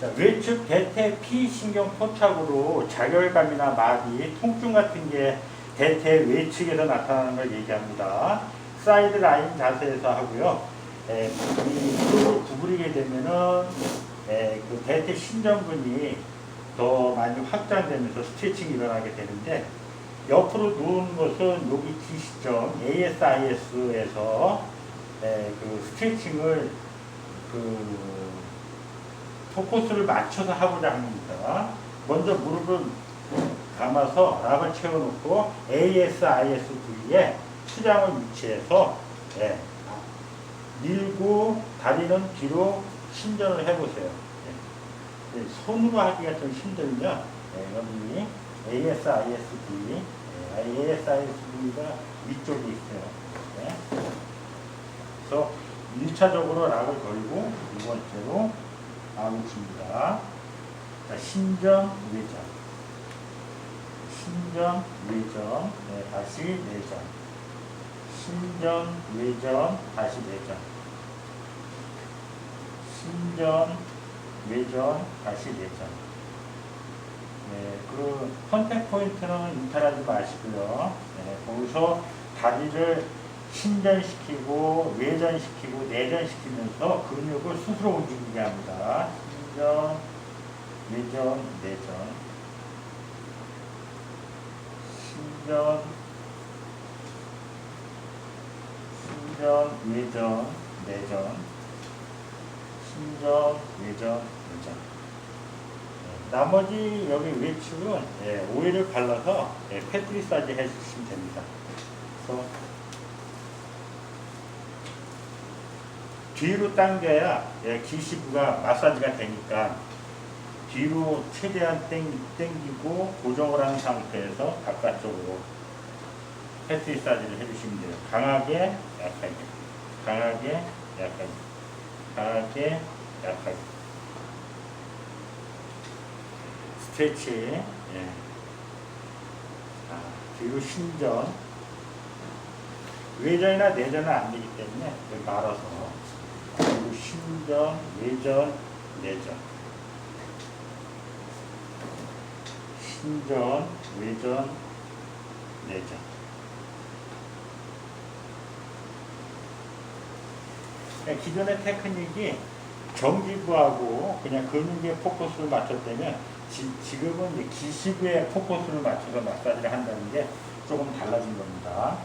자, 외측 대퇴 피신경 포착으로 자결감이나 마비, 통증 같은 게 대퇴 외측에서 나타나는 걸 얘기합니다. 사이드 라인 자세에서 하고요. 에, 이 무릎을 구부리게 되면은 에, 그 대퇴 신전근이 더 많이 확장되면서 스트레칭이 일어나게 되는데 옆으로 누운 것은 여기 D시점 ASIS에서 그 스트레칭을 그 포커스를 맞춰서 하고자 합니다. 먼저 무릎을 감아서 락을 채워놓고 ASIS 부위에 수장을 위치해서 예, 밀고 다리는 뒤로 신전을 해보세요. 예. 예, 손으로 하기가 좀 힘들면 예, 여기 ASIS 부위, 예, ASIS 부위가 위쪽에 있어요. 예. 그래서 1차적으로 락을 걸고 두 번째로 아웃입니다. 자, 신전, 외전. 신전, 외전. 네, 다시 내전. 신전, 외전, 다시 내전. 신전, 외전, 다시 내전. 네, 그 컨택 포인트는 이탈하지 마시고요. 네, 거기서 다리를 신전시키고 외전시키고 내전시키면서 근육을 스스로 움직이게 합니다. 신전, 외전, 내전. 신전, 신전, 외전, 내전. 신전, 외전, 내전. 네, 나머지 여기 외축은 예, 오일을 발라서 예, 패트리사지 해주시면 됩니다. 그래서 뒤로 당겨야 예, 기시부가 마사지가 되니까 뒤로 최대한 땡, 땡기고 고정을 한 상태에서 바깥쪽으로 패트리사지를 해주시면 돼요. 강하게, 약하게, 강하게, 약하게, 강하게, 약하게. 스트레치, 예. 아, 뒤로 신전. 외전이나 내전은 안 되기 때문에 말아서 3절, 2절, 4절. 신전, 외전, 내전. 기존의 테크닉이 경기부하고 그냥 근육에 포커스를 맞췄다면 지, 금은 기시부에 포커스를 맞춰서 마사지를 한다는 게 조금 달라진 겁니다.